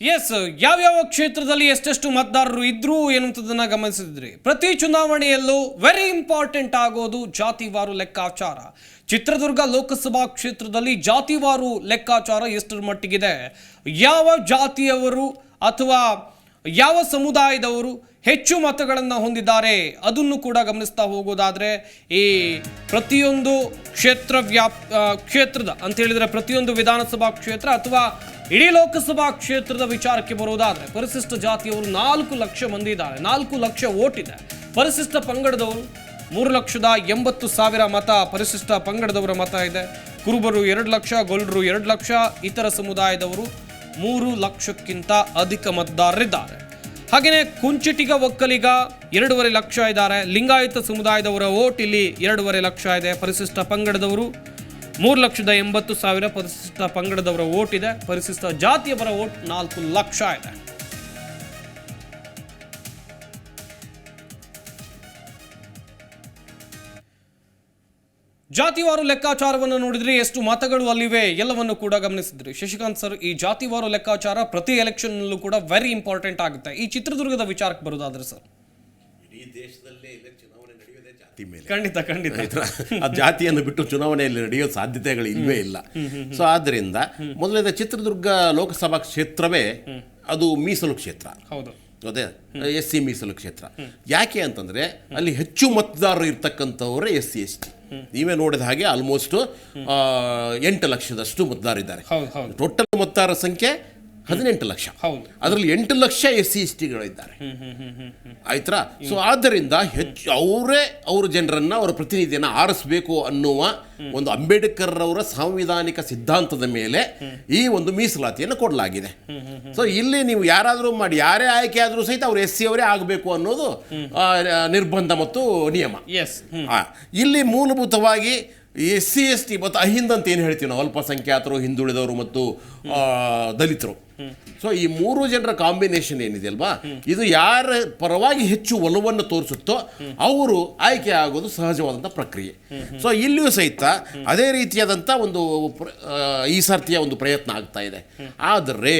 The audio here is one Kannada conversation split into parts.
ಎಸ್ ಯಾವ್ಯಾವ ಕ್ಷೇತ್ರದಲ್ಲಿ ಎಷ್ಟೆಷ್ಟು ಮತದಾರರು ಇದ್ರು ಎನ್ನುವಂಥದ್ದನ್ನ ಗಮನಿಸಿದ್ರಿ. ಪ್ರತಿ ಚುನಾವಣೆಯಲ್ಲೂ ವೆರಿ ಇಂಪಾರ್ಟೆಂಟ್ ಆಗೋದು ಜಾತಿವಾರು ಲೆಕ್ಕಾಚಾರ. ಚಿತ್ರದುರ್ಗ ಲೋಕಸಭಾ ಕ್ಷೇತ್ರದಲ್ಲಿ ಜಾತಿವಾರು ಲೆಕ್ಕಾಚಾರ ಎಷ್ಟರ ಮಟ್ಟಿಗಿದೆ. ಯಾವ ಜಾತಿಯವರು ಅಥವಾ ಯಾವ ಸಮುದಾಯದವರು ಹೆಚ್ಚು ಮತಗಳನ್ನು ಹೊಂದಿದ್ದಾರೆ ಅದನ್ನು ಕೂಡ ಗಮನಿಸ್ತಾ ಹೋಗೋದಾದ್ರೆ ಈ ಪ್ರತಿಯೊಂದು ಕ್ಷೇತ್ರ ವ್ಯಾಪ್ ಕ್ಷೇತ್ರದ, ಅಂತ ಹೇಳಿದ್ರೆ ಪ್ರತಿಯೊಂದು ವಿಧಾನಸಭಾ ಕ್ಷೇತ್ರ ಅಥವಾ ಇಡೀ ಲೋಕಸಭಾ ಕ್ಷೇತ್ರದ ವಿಚಾರಕ್ಕೆ ಬರುವುದಾದರೆ ಪರಿಶಿಷ್ಟ ಜಾತಿಯವರು ನಾಲ್ಕು ಲಕ್ಷ ಮಂದಿ ಇದ್ದಾರೆ. ನಾಲ್ಕು ಲಕ್ಷ ಓಟ್ ಇದೆ ಪರಿಶಿಷ್ಟ ಪಂಗಡದವರು ಮೂರು ಲಕ್ಷದ ಎಂಬತ್ತು ಸಾವಿರ ಮತ ಪರಿಶಿಷ್ಟ ಪಂಗಡದವರ ಮತ ಇದೆ. ಕುರುಬರು ಎರಡು ಲಕ್ಷ ಗೊಲ್ರು ಎರಡು ಲಕ್ಷ, ಇತರ ಸಮುದಾಯದವರು ಮೂರು ಲಕ್ಷಕ್ಕಿಂತ ಅಧಿಕ ಮತದಾರರಿದ್ದಾರೆ. ಹಾಗೆಯೇ ಕುಂಚಿಟಿಗ ಒಕ್ಕಲಿಗ ಎರಡೂವರೆ ಲಕ್ಷ ಇದ್ದಾರೆ. ಲಿಂಗಾಯತ ಸಮುದಾಯದವರ ಓಟ್ ಇಲ್ಲಿ ಎರಡೂವರೆ ಲಕ್ಷ ಇದೆ. ಪರಿಶಿಷ್ಟ ಪಂಗಡದವರು ಮೂರು ಲಕ್ಷದ ಎಂಬತ್ತು ಸಾವಿರ ಪರಿಶಿಷ್ಟ ಪಂಗಡದವರ ಓಟ್ ಇದೆ. ಪರಿಶಿಷ್ಟ ಜಾತಿಯವರ ಓಟ್ ನಾಲ್ಕು ಲಕ್ಷ ಇದೆ. ಜಾತಿವಾರು ಲೆಕ್ಕಾಚಾರವನ್ನು ನೋಡಿದ್ರೆ ಎಷ್ಟು ಮತಗಳು ಅಲ್ಲಿವೆ ಎಲ್ಲವನ್ನು ಕೂಡ ಗಮನಿಸಿದ್ರಿ. ಶಶಿಕಾಂತ್ ಸರ್, ಈ ಜಾತಿವಾರು ಲೆಕ್ಕಾಚಾರ ಪ್ರತಿ ಎಲೆಕ್ಷನ್ನಲ್ಲೂ ಕೂಡ ವೆರಿ ಇಂಪಾರ್ಟೆಂಟ್ ಆಗುತ್ತೆ. ಈ ಚಿತ್ರದುರ್ಗದ ವಿಚಾರಕ್ಕೆ ಬರೋದಾದ್ರೆ ಸರ್. ಇಡೀ ದೇಶದಲ್ಲೇ ಜಾತಿ ಮೇಲೆ. ಖಂಡಿತ ಖಂಡಿತ. ಆಯ್ತಾ? ಆ ಜಾತಿಯನ್ನು ಬಿಟ್ಟು ಚುನಾವಣೆಯಲ್ಲಿ ನಡೆಯೋ ಸಾಧ್ಯತೆಗಳು ಇಲ್ವೇ ಇಲ್ಲ. ಸೊ ಆದ್ದರಿಂದ ಮೊದಲನೇದ ಚಿತ್ರದುರ್ಗ ಲೋಕಸಭಾ ಕ್ಷೇತ್ರವೇ ಅದು ಮೀಸಲು ಕ್ಷೇತ್ರ. ಹೌದು. ಅದೇ ಎಸ್ ಸಿ ಮೀಸಲು ಕ್ಷೇತ್ರ. ಯಾಕೆ ಅಂತಂದ್ರೆ ಅಲ್ಲಿ ಹೆಚ್ಚು ಮತದಾರರು ಇರ್ತಕ್ಕಂಥವರೇ ಎಸ್ ಸಿ ಎಸ್ ಟಿ. ನೀವೇ ನೋಡಿದ ಹಾಗೆ ಆಲ್ಮೋಸ್ಟ್ ಎಂಟು ಲಕ್ಷದಷ್ಟು ಹೌದು ಟೋಟಲ್ ಮತದಾರರ ಸಂಖ್ಯೆ ಹದಿನೆಂಟು ಲಕ್ಷ. ಅದರಲ್ಲಿ ಎಂಟು ಲಕ್ಷ ಎಸ್ ಸಿ ಎಸ್ ಟಿಗಳಿದ್ದಾರೆ ಆಯ್ತಾ? ಸೊ ಆದ್ದರಿಂದ ಹೆಚ್ಚು ಅವರೇ ಅವ್ರ ಜನರನ್ನ ಅವರ ಪ್ರತಿನಿಧಿಯನ್ನ ಆರಿಸಬೇಕು ಅನ್ನುವ ಒಂದು ಅಂಬೇಡ್ಕರ್ ಅವರ ಸಾಂವಿಧಾನಿಕ ಸಿದ್ಧಾಂತದ ಮೇಲೆ ಈ ಒಂದು ಮೀಸಲಾತಿಯನ್ನು ಕೊಡಲಾಗಿದೆ. ಸೊ ಇಲ್ಲಿ ನೀವು ಯಾರಾದರೂ ಮಾಡಿ ಯಾರೇ ಆಯ್ಕೆ ಆದರೂ ಸಹಿತ ಅವರು ಎಸ್ ಸಿ ಅವರೇ ಆಗಬೇಕು ಅನ್ನೋದು ನಿರ್ಬಂಧ ಮತ್ತು ನಿಯಮ. ಎಸ್ ಇಲ್ಲಿ ಮೂಲಭೂತವಾಗಿ ಎಸ್ ಸಿ ಎಸ್ ಟಿ ಮತ್ತು ಅಹಿಂದ ಅಂತ ಏನು ಹೇಳ್ತೀವಿ ನಾವು? ಅಲ್ಪಸಂಖ್ಯಾತರು ಹಿಂದುಳಿದವರು ಮತ್ತು ದಲಿತರು. ಸೊ ಈ ಮೂರು ಜನರ ಕಾಂಬಿನೇಷನ್ ಏನಿದೆ ಅಲ್ವಾ? ಇದು ಯಾರ ಪರವಾಗಿ ಹೆಚ್ಚು ಒಲವನ್ನು ತೋರಿಸುತ್ತೋ ಅವರು ಆಯ್ಕೆ ಆಗೋದು ಸಹಜವಾದಂಥ ಪ್ರಕ್ರಿಯೆ. ಸೊ ಇಲ್ಲಿಯೂ ಸಹಿತ ಅದೇ ರೀತಿಯಾದಂಥ ಒಂದು ಈ ಸರ್ತಿಯ ಒಂದು ಪ್ರಯತ್ನ ಆಗ್ತಾ ಇದೆ. ಆದರೆ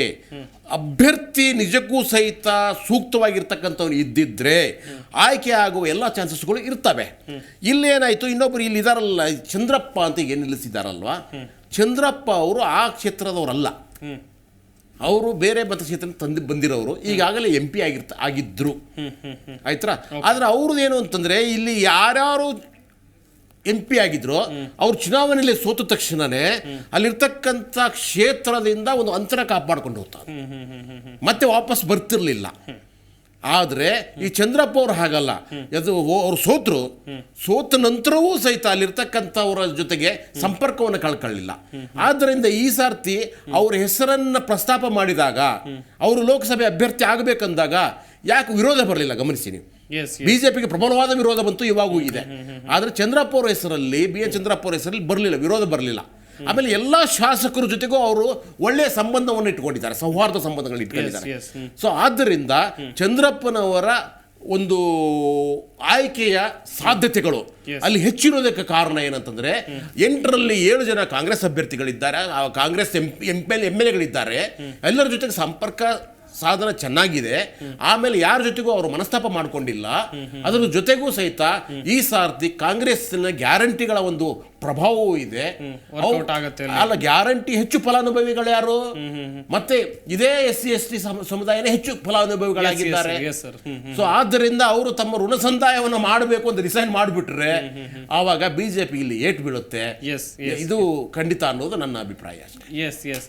ಅಭ್ಯರ್ಥಿ ನಿಜಕ್ಕೂ ಸಹಿತ ಸೂಕ್ತವಾಗಿರ್ತಕ್ಕಂಥವ್ರು ಇದ್ದಿದ್ರೆ ಆಯ್ಕೆ ಆಗುವ ಎಲ್ಲ ಚಾನ್ಸಸ್ಗಳು ಇರ್ತವೆ. ಇಲ್ಲೇನಾಯ್ತು ಇನ್ನೊಬ್ರು ಇಲ್ಲಿ ಇದಾರಲ್ಲ, ಚಂದ್ರಪ್ಪ ಅಂತ ಏನು ನಿಲ್ಲಿಸಿದಾರಲ್ವಾ? ಚಂದ್ರಪ್ಪ ಅವರು ಆ ಕ್ಷೇತ್ರದವರಲ್ಲ. ಅವರು ಬೇರೆ ಮತಕ್ಷೇತ್ರ ತಂದು ಬಂದಿರೋರು ಈಗಾಗಲೇ ಎಂ ಪಿ ಆಗಿರ್ತ ಆಗಿದ್ದರು ಆಯ್ತಾ ಆದರೆ ಅವ್ರದ್ದು ಏನು ಅಂತಂದ್ರೆ ಇಲ್ಲಿ ಯಾರ್ಯಾರು ಎಂ ಪಿ ಆಗಿದ್ರು ಅವ್ರು ಚುನಾವಣೆಯಲ್ಲಿ ಸೋತ ತಕ್ಷಣನೇ ಅಲ್ಲಿರ್ತಕ್ಕಂಥ ಕ್ಷೇತ್ರದಿಂದ ಒಂದು ಅಂತರ ಕಾಪಾಡ್ಕೊಂಡು ಹೋಗ್ತಾರೆ. ಮತ್ತೆ ವಾಪಸ್ ಬರ್ತಿರ್ಲಿಲ್ಲ. ಆದರೆ ಈ ಚಂದ್ರಪ್ಪ ಅವ್ರು ಹಾಗಲ್ಲ. ಅದು ಅವ್ರು ಸೋತರು. ಸೋತ ನಂತರವೂ ಸಹಿತ ಅಲ್ಲಿರ್ತಕ್ಕಂಥವರ ಜೊತೆಗೆ ಸಂಪರ್ಕವನ್ನು ಕಳ್ಕೊಳ್ಳಿಲ್ಲ. ಆದ್ದರಿಂದ ಈ ಸಾರ್ತಿ ಅವ್ರ ಹೆಸರನ್ನು ಪ್ರಸ್ತಾಪ ಮಾಡಿದಾಗ ಅವರು ಲೋಕಸಭೆ ಅಭ್ಯರ್ಥಿ ಆಗಬೇಕಂದಾಗ ಯಾಕೆ ವಿರೋಧ ಬರಲಿಲ್ಲ ಗಮನಿಸಿ ನೀವು. ಬಿಜೆಪಿಗೆ ಪ್ರಬಲವಾದ ವಿರೋಧ ಬಂತು ಇವಾಗೂ ಇದೆ. ಆದರೆ ಚಂದ್ರಪ್ಪ ಅವರ ಹೆಸರಲ್ಲಿ ಬಿ ಎನ್ ಚಂದ್ರಪ್ಪ ಅವರ ಹೆಸರಲ್ಲಿ ಬರಲಿಲ್ಲ ವಿರೋಧ ಬರಲಿಲ್ಲ. ಆಮೇಲೆ ಎಲ್ಲ ಶಾಸಕರ ಜೊತೆಗೂ ಅವರು ಒಳ್ಳೆಯ ಸಂಬಂಧವನ್ನು ಇಟ್ಕೊಂಡಿದ್ದಾರೆ ಸೌಹಾರ್ದ ಸಂಬಂಧಗಳನ್ನ ಇಟ್ಕೊಂಡಿದ್ದಾರೆ. ಸೊ ಆದ್ದರಿಂದ ಚಂದ್ರಪ್ಪನವರ ಒಂದು ಆಯ್ಕೆಯ ಸಾಧ್ಯತೆಗಳು ಅಲ್ಲಿ ಹೆಚ್ಚಿರೋದಕ್ಕೆ ಕಾರಣ ಏನಂತಂದ್ರೆ ಎಂಟರಲ್ಲಿ ಏಳು ಜನ ಕಾಂಗ್ರೆಸ್ ಅಭ್ಯರ್ಥಿಗಳಿದ್ದಾರೆ ಆ Congress M M L M L ಎಗಳಿದ್ದಾರೆ ಎಲ್ಲರ ಜೊತೆಗೆ ಸಂಪರ್ಕ ಸಾಧನ ಚೆನ್ನಾಗಿದೆ. ಆಮೇಲೆ ಯಾರ ಜೊತೆಗೂ ಅವರು ಮನಸ್ತಾಪ ಮಾಡ್ಕೊಂಡಿಲ್ಲ. ಅದರ ಜೊತೆಗೂ ಸಹಿತ ಈ ಸಾರ್ತಿ ಕಾಂಗ್ರೆಸ್ನ ಗ್ಯಾರಂಟಿಗಳ ಒಂದು ಪ್ರಭಾವವೂ ಇದೆ. ಅಲ್ಲ ಗ್ಯಾರಂಟಿ ಹೆಚ್ಚು ಫಲಾನುಭವಿಗಳು ಯಾರು? ಮತ್ತೆ ಇದೇ ಎಸ್ ಸಿ ಎಸ್ ಟಿ ಸಮುದಾಯನೇ ಹೆಚ್ಚು ಫಲಾನುಭವಿಗಳಾಗಿದ್ದಾರೆ. ಸೊ ಆದ್ದರಿಂದ ಅವರು ತಮ್ಮ ಋಣ ಸಂದಾಯವನ್ನು ಮಾಡಬೇಕು ಅಂತ ರಿಸೈನ್ ಮಾಡಿಬಿಟ್ರೆ ಆವಾಗ ಬಿಜೆಪಿ ಇಲ್ಲಿ ಏಟ್ ಬೀಳುತ್ತೆ. ಇದು ಖಂಡಿತ ಅನ್ನೋದು ನನ್ನ ಅಭಿಪ್ರಾಯ ಅಷ್ಟೇ. S S